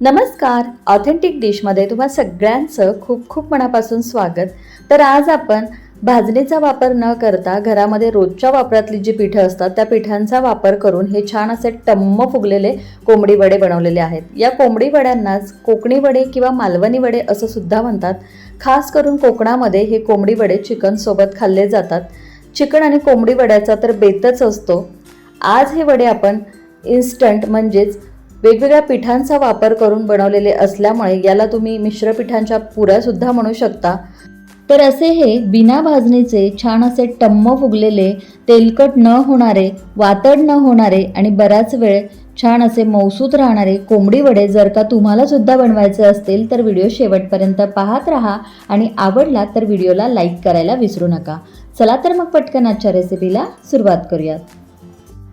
नमस्कार. ऑथेंटिक डिशमध्ये तुम्हा सगळ्यांचं खूप खूप मनापासून स्वागत. तर आज आपण भाजणीचा वापर न करता घरामध्ये रोजच्या वापरातली जी पिठं असतात त्या पिठांचा वापर करून हे छान असे टम्म फुगलेले कोंबडी वडे बनवलेले आहेत. या कोंबडी वड्यांनाच कोकणी वडे किंवा मालवणी वडे असं सुद्धा म्हणतात. खास करून कोकणामध्ये हे कोंबडी वडे चिकनसोबत खाल्ले जातात. चिकन आणि कोंबडी वड्याचा तर बेतच असतो. आज हे वडे आपण इन्स्टंट म्हणजेच वेगवेगळ्या पिठांचा वापर करून बनवलेले असल्यामुळे याला तुम्ही मिश्र पिठांच्या पुऱ्यासुद्धा म्हणू शकता. तर असे हे बिना भाजणीचे छान असे टम्म फुगलेले तेलकट न होणारे वातड न होणारे आणि बराच वेळ छान असे मौसूत राहणारे कोंबडी वडे जर का तुम्हाला सुद्धा बनवायचे असतील तर व्हिडिओ शेवटपर्यंत पाहत राहा आणि आवडला तर व्हिडिओला लाईक करायला विसरू नका. चला तर मग पटकन आजच्या रेसिपीला सुरुवात करूयात.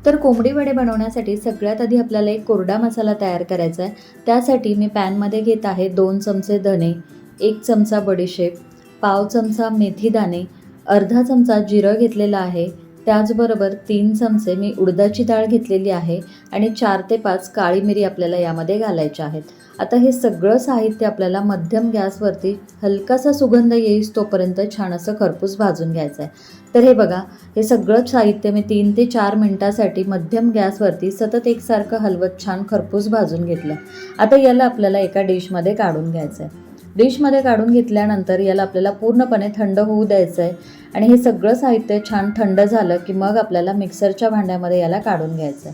तर कोंबडी वडे बनवण्यासाठी सगळ्यात आधी आपल्याला एक कोरडा मसाला तयार करायचा आहे. त्यासाठी मी पॅनमध्ये घेत आहे दोन चमचे धने एक चमचा बडीशेप पाव चमचा मेथी दाणे अर्धा चमचा जिरं घेतलेलं आहे. त्याचबरोबर तीन चमचे मी उडदाची डाळ घेतलेली आहे आणि चार ते पाच काळी मिरी आपल्याला यामध्ये घालायच्या आहेत. आता हे सगळं साहित्य आपल्याला मध्यम गॅसवरती हलकासा सुगंध येईस तोपर्यंत छान असं खरपूस भाजून घ्यायचं आहे. तर हे बघा हे सगळं साहित्य मी तीन ते चार मिनटासाठी मध्यम गॅसवरती सतत एकसारखं हलवत छान खरपूस भाजून घेतलं. आता याला आपल्याला एका डिशमध्ये काढून घ्यायचं आहे. डिशमध्ये काढून घेतल्यानंतर याला आपल्याला पूर्णपणे थंड होऊ द्यायचं आहे. आणि हे सगळं साहित्य छान थंड झालं की मग आपल्याला मिक्सरच्या भांड्यामध्ये याला काढून घ्यायचं.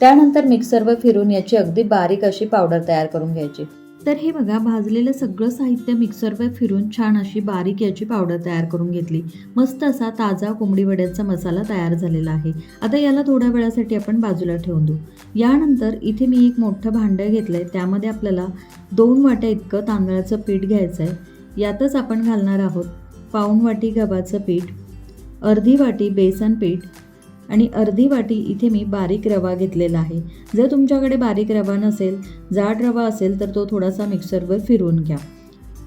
त्यानंतर मिक्सरवर फिरून याची अगदी बारीक अशी पावडर तयार करून घ्यायची. तर हे बघा भाजलेलं सगळं साहित्य मिक्सरवर फिरून छान अशी बारीक याची पावडर तयार करून घेतली. मस्त असा ताजा कोंबडी वड्याचा मसाला तयार झालेला आहे. आता याला थोड्या वेळासाठी आपण बाजूला ठेवून देऊ. यानंतर इथे मी एक मोठं भांडं घेतलं आहे त्यामध्ये आपल्याला दोन वाट्या इतकं तांदळाचं पीठ घ्यायचं आहे यातच आपण घालणार आहोत पाऊण वाटी गव्हाचं पीठ अर्धी वाटी बेसन पीठ आणि अर्धी वाटी इथे मी बारीक रवा घेतलेला आहे. जर तुमच्याकडे बारीक रवा नसेल जाड रवा असेल तर तो थोडासा मिक्सरवर फिरवून घ्या.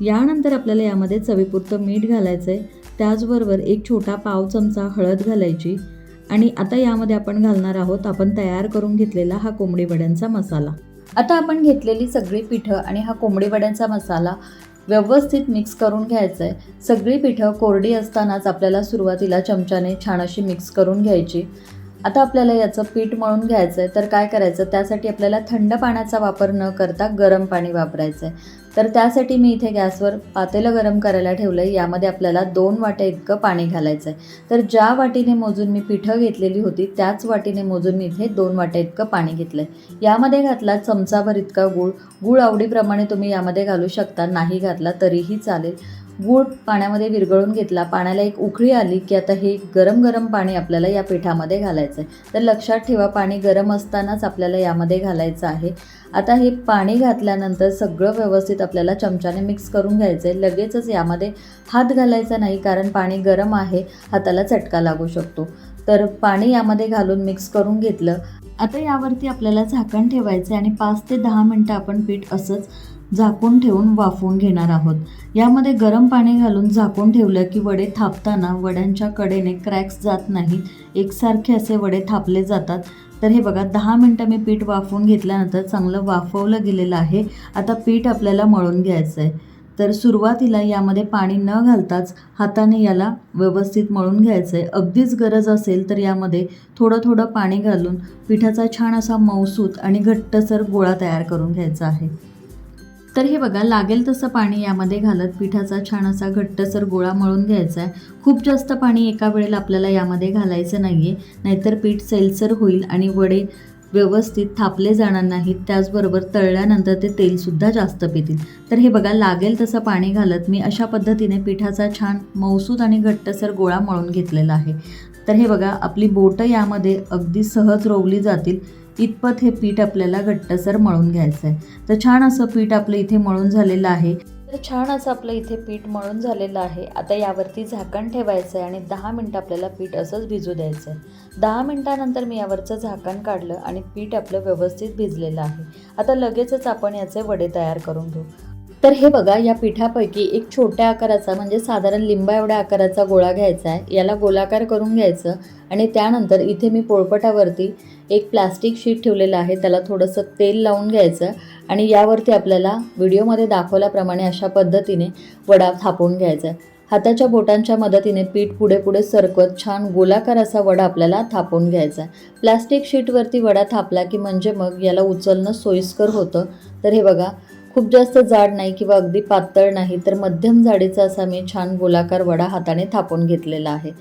यानंतर आपल्याला यामध्ये चवीपुरतं मीठ घालायचं आहे त्याचबरोबर एक छोटा पाव चमचा हळद घालायची आणि आता यामध्ये आपण घालणार आहोत आपण तयार करून घेतलेला हा कोंबडी वड्यांचा मसाला. आता आपण घेतलेली सगळी पिठं आणि हा कोंबडी वड्यांचा मसाला व्यवस्थित मिक्स करून घ्यायचं आहे सगळी पिठं कोरडी असतानाच आपल्याला सुरुवातीला चमच्याने छान अशी मिक्स करून घ्यायची. आता आपल्याला याचं पीठ मळून घ्यायचं आहे तर काय करायचं? त्यासाठी आपल्याला थंड पाण्याचा वापर न करता गरम पाणी वापरायचं आहे तर त्यासाठी मी इथे गॅसवर पातेलं गरम करायला ठेवलं आहे यामध्ये आपल्याला दोन वाट्या इतकं पाणी घालायचं आहे तर ज्या वाटीने मोजून मी पिठं घेतलेली होती त्याच वाटीने मोजून मी इथे दोन वाट्या इतकं पाणी घेतलं आहे यामध्ये घातला चमचाभर इतका गूळ. गूळ आवडीप्रमाणे तुम्ही यामध्ये घालू शकता. नाही घातला तरीही चालेल. गूळ पाण्यामध्ये विरघळून घेतला. पाण्याला एक उकळी आली की आता हे गरम गरम पाणी आपल्याला या पिठामध्ये घालायचं आहे तर लक्षात ठेवा पाणी गरम असतानाच आपल्याला यामध्ये घालायचं आहे. आता हे पाणी घातल्यानंतर सगळं व्यवस्थित आपल्याला चमच्याने मिक्स करून घ्यायचं आहे लगेचच यामध्ये हात घालायचा नाही कारण पाणी गरम आहे हाताला चटका लागू शकतो. तर पाणी यामध्ये घालून मिक्स करून घेतलं. आता यावरती आपल्याला झाकण ठेवायचं आहे आणि पाच ते दहा मिनटं आपण पीठ असंच झाकून ठेवून वाफवून घेणार आहोत. यामध्ये गरम पाणी घालून झाकून ठेवलं की वडे थापताना वड्यांच्या कडेने क्रॅक्स जात नाहीत. एकसारखे असे वडे थापले जातात. तर हे बघा दहा मिनटं मी पीठ वाफवून घेतल्यानंतर चांगलं वाफवलं गेलेलं आहे. आता पीठ आपल्याला मळून घ्यायचं आहे. तर सुरुवातीला यामध्ये पाणी न घालताच हाताने याला व्यवस्थित मळून घ्यायचं आहे अगदीच गरज असेल तर यामध्ये थोडं थोडं पाणी घालून पिठाचा छान असा मौसूत आणि घट्टसर गोळा तयार करून घ्यायचा आहे. तर हे बघा लागेल तसं पाणी यामध्ये घालत पिठाचा छान असा घट्टसर गोळा मळून घ्यायचा आहे. खूप जास्त पाणी एका वेळेला आपल्याला यामध्ये घालायचं नाही आहे नाहीतर पीठ सैलसर होईल आणि वडे व्यवस्थित थापले जाणार नाहीत. त्याचबरोबर तळल्यानंतर ते तेलसुद्धा जास्त पितील. तर हे बघा लागेल तसं पाणी घालत मी अशा पद्धतीने पिठाचा छान मौसूद आणि घट्टसर गोळा मळून घेतलेला आहे. तर हे बघा आपली बोटं यामध्ये अगदी सहज रोवली जातील. इतपत हे पीठ आपल्याला घट्टसर मळून घ्यायचं आहे तर छान असं पीठ आपलं इथे मळून झालेलं आहे. तर छान असं आपलं इथे पीठ मळून झालेलं आहे. आता यावरती झाकण ठेवायचं आहे आणि दहा मिनटं आपल्याला पीठ असंच भिजू द्यायचं आहे दहा मिनटानंतर मी यावरचं झाकण काढलं आणि पीठ आपलं व्यवस्थित भिजलेलं आहे. आता लगेचच आपण याचे वडे तयार करून घेऊ. तर हे बघा या पिठापैकी एक छोट्या आकाराचा म्हणजे साधारण लिंबा एवढ्या आकाराचा गोळा घ्यायचा आहे. याला गोलाकार करून घ्यायचं आणि त्यानंतर इथे मी पोळपटावरती एक प्लास्टिक शीट ठेवलेलं आहे. त्याला थोडंसं तेल लावून घ्यायचं आणि यावरती आपल्याला व्हिडिओमध्ये दाखवल्याप्रमाणे अशा पद्धतीने वडा थापून घ्यायचा आहे. हाताच्या बोटांच्या मदतीने पीठ पुढे पुढे सरकवत छान गोलाकार असा वडा आपल्याला थापून घ्यायचा आहे. प्लास्टिक शीटवरती वडा थापला की म्हणजे मग याला उचलणं सोयीस्कर होतं. तर हे बघा खूप जास्त जाड नाही किंवा अगदी पातळ नाही तर मध्यम जाडीचा असा मी छान गोलाकार वडा हाताने थापून घेतलेला आहे.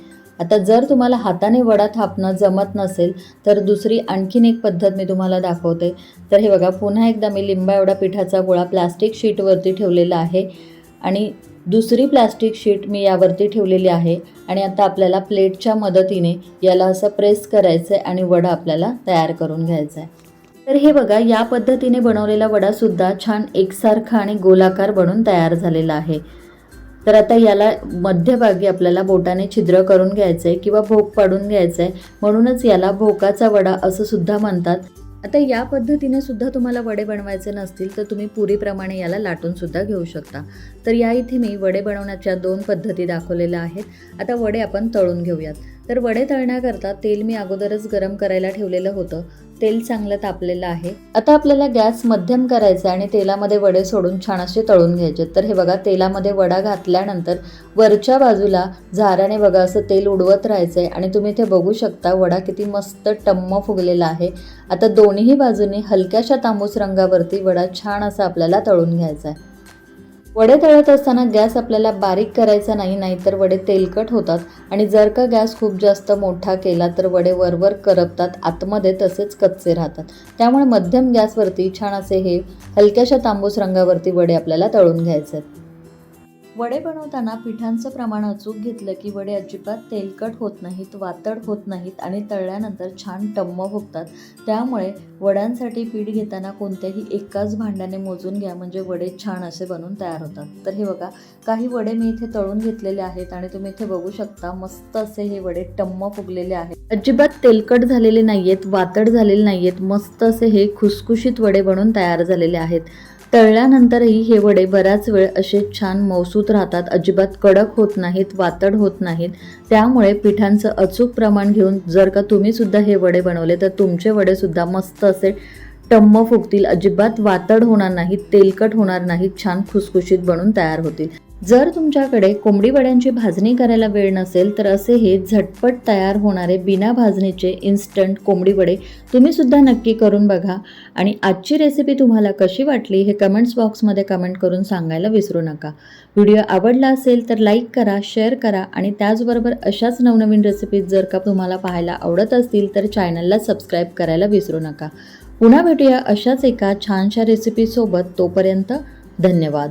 आता जर तुम्हाला हाताने वडा थापणं जमत नसेल तर दुसरी आणखीन एक पद्धत मी तुम्हाला दाखवते. तर हे बघा पुन्हा एकदा मी लिंबा एवढा पिठाचा गोळा प्लास्टिक शीटवरती ठेवलेला आहे आणि दुसरी प्लास्टिक शीट मी यावरती ठेवलेली आहे आणि आता आपल्याला प्लेटच्या मदतीने याला असं प्रेस करायचं आहे आणि वडा आपल्याला तयार करून घ्यायचा आहे तर हे बघा या पद्धतीने बनवलेला वडासुद्धा छान एकसारखा आणि गोलाकार बनून तयार झालेला आहे. तर आता याला मध्यभागी आपल्याला बोटाने छिद्र करून घ्यायचं आहे किंवा भोक पाडून घ्यायचं आहे म्हणूनच याला भोकाचा वडा असं सुद्धा म्हणतात. आता या पद्धतीने सुद्धा तुम्हाला वडे बनवायचे नसतील तर तुम्ही पुरीप्रमाणे याला लाटून सुद्धा घेऊ शकता. तर या इथे मी वडे बनवण्याच्या दोन पद्धती दाखवलेल्या आहेत. आता वडे आपण तळून घेऊयात. तर वडे तळण्याकरता तेल मी अगोदरच गरम करायला ठेवलेलं होतं. तेल चांगलं तापलेलं आहे. आता आपल्याला गॅस मध्यम करायचा आणि तेलामध्ये वडे सोडून छान असे तळून घ्यायचे. तर हे बघा तेलामध्ये वडा घातल्यानंतर वरच्या बाजूला झाऱ्याने बघा असं तेल उडवत राहायचं आहे. आणि तुम्ही इथे बघू शकता वडा किती मस्त टम्म फुगलेला आहे. आता दोन्ही बाजूने हलक्याशा तांबूस रंगावरती वडा छान असा आपल्याला तळून घ्यायचा आहे. वडे तळत असताना गॅस आपल्याला बारीक करायचा नाही नाहीतर वडे तेलकट होतात. आणि जर का गॅस खूप जास्त मोठा केला तर वडे वरवर करपतात आतमध्ये तसेच कच्चे राहतात. त्यामुळे मध्यम गॅसवरती छान असे हे हलक्याशा तांबूस रंगावरती वडे आपल्याला तळून घ्यायचे आहेत. वडे बनवताना पिठांचं प्रमाण अचूक घेतलं की वडे अजिबात तेलकट होत नाहीत वातड होत नाहीत आणि तळल्यानंतर छान टम्म होतात. त्यामुळे वड्यांसाठी पीठ घेताना कोणत्याही एकाच भांड्याने मोजून घ्या म्हणजे वडे छान असे बनून तयार होतात. तर हे बघा काही वडे मी इथे तळून घेतलेले आहेत आणि तुम्ही इथे बघू शकता मस्त असे हे वडे टम्म फुगलेले आहेत. अजिबात तेलकट झालेले नाहीयेत वातड झालेले नाहीयेत मस्त असे हे खुसखुशीत वडे बनून तयार झालेले आहेत. तळल्यानंतरही हे वडे बराच वेळ असे छान मौसूत राहतात अजिबात कडक होत नाहीत वातड होत नाहीत. त्यामुळे पिठांचं अचूक प्रमाण घेऊन जर का तुम्ही सुद्धा हे वडे बनवले तर तुमचे वडे सुद्धा मस्त असे टम्म फुगतील अजिबात वातड होणार नाहीत तेलकट होणार नाहीत छान खुसखुशीत बनून तयार होतील. जर तुमच्याकडे कोंबडी वड्यांची भाजणी करायला वेळ नसेल तर असे हे झटपट तयार होणारे बिना भाजणीचे इन्स्टंट कोंबडी वडे तुम्हीसुद्धा नक्की करून बघा. आणि आजची रेसिपी तुम्हाला कशी वाटली हे कमेंट्स बॉक्समध्ये कमेंट करून सांगायला विसरू नका. व्हिडिओ आवडला असेल तर लाईक करा शेअर करा आणि त्याचबरोबर अशाच नवनवीन रेसिपीज जर का तुम्हाला पाहायला आवडत असतील तर चॅनलला सबस्क्राईब करायला विसरू नका. पुन्हा भेटूया अशाच एका छानशा रेसिपीसोबत तोपर्यंत धन्यवाद.